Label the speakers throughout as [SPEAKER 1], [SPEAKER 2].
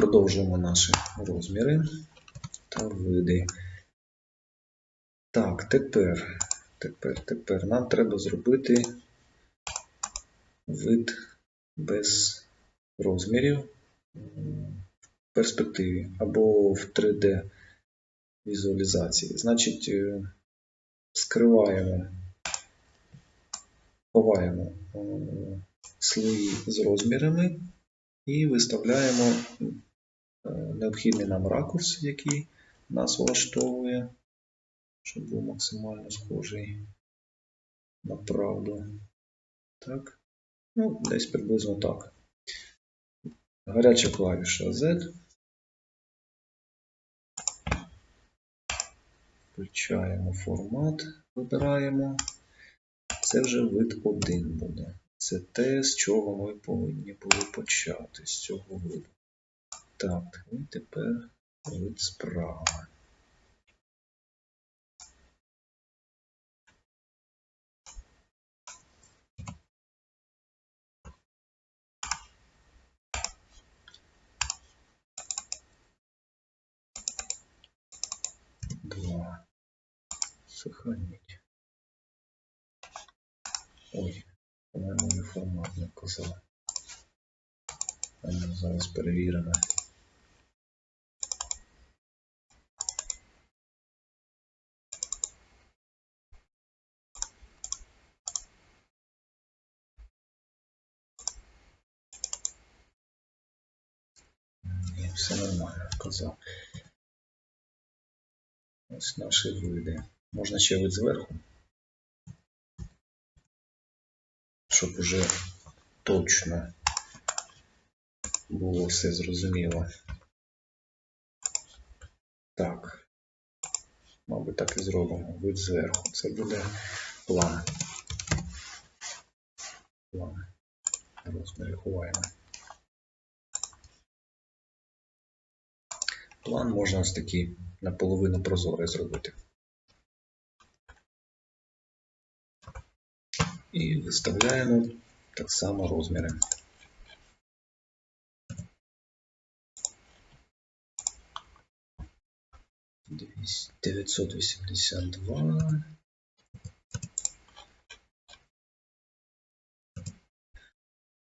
[SPEAKER 1] Продовжуємо наші розміри та види. Так, тепер, тепер, тепер нам треба зробити вид без розмірів в перспективі або в 3D візуалізації. Значить, е, скриваємо, ховаємо е, слої з розмірами і виставляємо необхідний нам ракурс, який нас влаштовує, щоб був максимально схожий на правду. Так. Ну, десь приблизно так. Гаряча клавіша Z. Включаємо формат, вибираємо. Це вже вид 1 буде. Це те, з чого ми повинні були почати, з цього виду. Так, і тепер вид справа. Два. Сохранить. Ой, по-моєму, я формат не вказав. А зараз перевіримо. Все нормально вказав. Ось наші види. Можна ще вид зверху. Щоб уже точно було все зрозуміло. Так. Мабуть, так і зробимо. Вид зверху. Це буде план. План. Розміри. План можна ось такий наполовину прозорий зробити. І виставляємо так само розміри. Двіс- 982.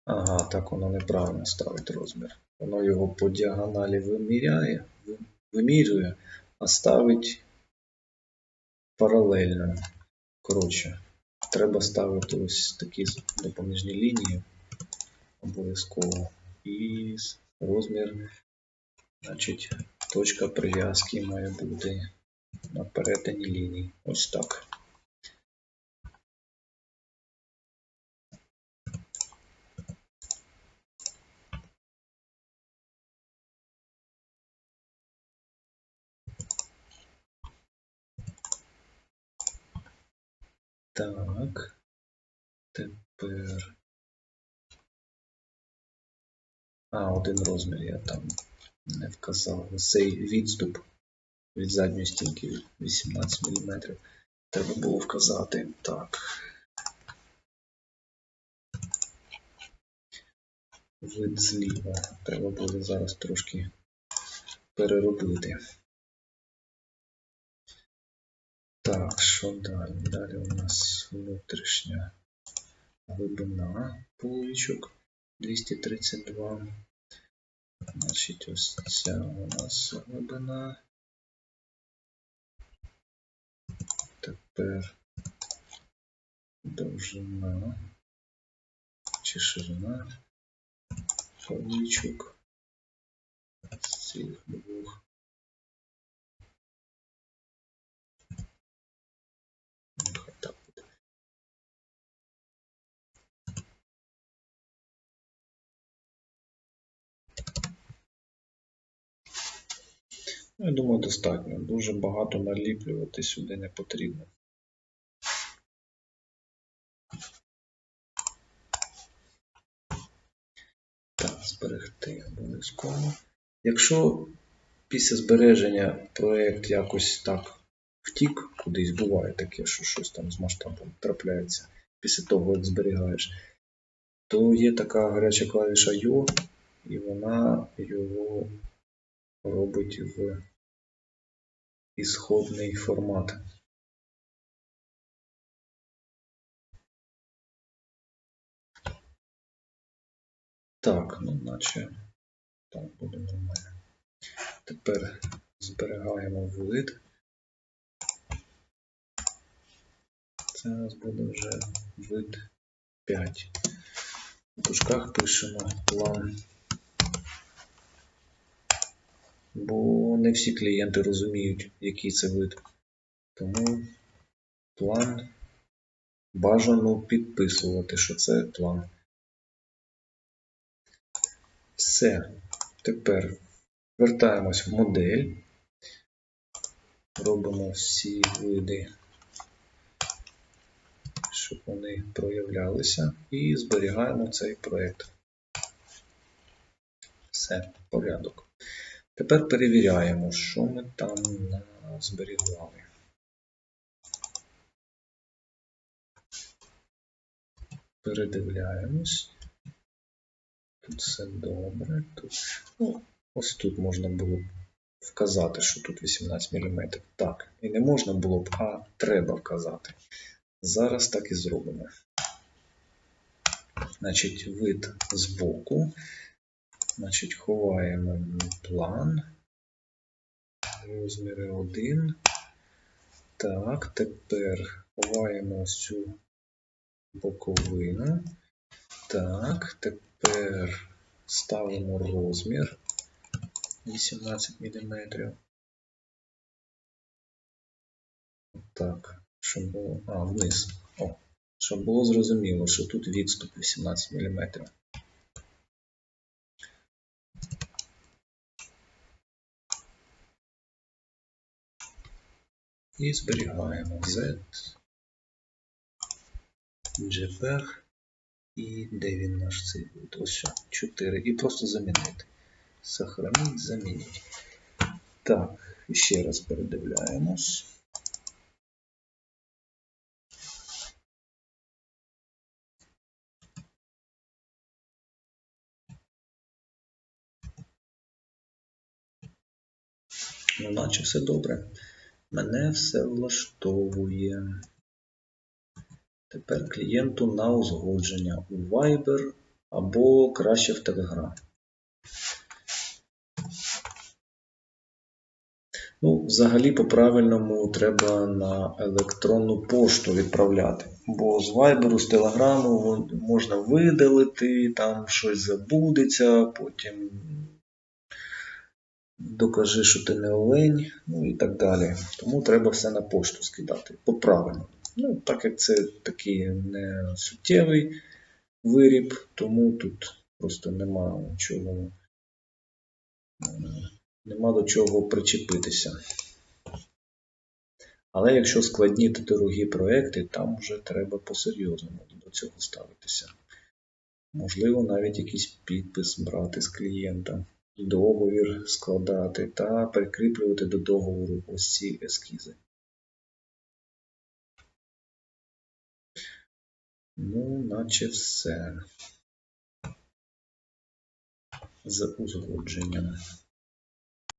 [SPEAKER 1] Ага, так воно неправильно ставить розмір. Воно його по діагоналі виміряє, ви- вимірює, а ставить паралельно. Коротше, треба ставити ось такі допоміжні лінії обов'язково. І розмір, значить, точка прив'язки має бути на перетині лінії. Ось так. Так. Тепер. А, один розмір я там не вказав. Цей відступ від задньої стінки 18 мм. Треба було вказати. Так. Вид зліва. Треба буде зараз трошки переробити. Так, що далі? Далі у нас внутрішня глибина поличок 232. Значить, ось ця у нас глибина. Тепер довжина чи ширина поличок з цих двох. Я думаю, достатньо. Дуже багато наліплювати сюди не потрібно. Так, зберегти обов'язково. Якщо після збереження проєкт якось так втік, кудись буває таке, що щось там з масштабом трапляється після того, як зберігаєш, то є така гаряча клавіша Ю, і вона його робить в ісходний формат. Так, ну наче так буде нормально. Тепер зберігаємо вид. Це у нас буде вже вид 5. В дужках пишемо план. Бо не всі клієнти розуміють, який це вид. Тому план бажано підписувати, що це план. Все. Тепер вертаємось в модель. Робимо всі види, щоб вони проявлялися, і зберігаємо цей проєкт. Все, порядок. Тепер перевіряємо, що ми там зберігали. Передивляємось. Тут все добре. Тут, ну, ось тут можна було б вказати, що тут 18 мм. Так, і не можна було б, а треба вказати. Зараз так і зробимо. Значить, вид збоку. Значить, ховаємо план. Розміри 1. Так, тепер ховаємо цю боковину. Так, тепер ставимо розмір 18 мм. Так, щоб було. А, вниз. О, щоб було зрозуміло, що тут відступ 18 мм. І зберігаємо Z, JPEG і де він наш цей вид? Ось 4. І просто замінити. Сохранить, замінити. Так, ще раз передивляємось. Ну, наче все добре. Мене все влаштовує. Тепер клієнту на узгодження у Viber або краще в Telegram. Ну, взагалі, по-правильному треба на електронну пошту відправляти. Бо з Viber, з Telegram можна видалити, там щось забудеться, потім докажи, що ти не олень, ну і так далі. Тому треба все на пошту скидати. По-правильному. Ну, так як це такий не суттєвий виріб, тому тут просто нема чого, нема до чого причепитися. Але якщо складні та дорогі проекти, там вже треба по-серйозному до цього ставитися. Можливо, навіть якийсь підпис брати з клієнта, договір складати та прикріплювати до договору ось ці ескізи. Ну, наче все. З узгодженням.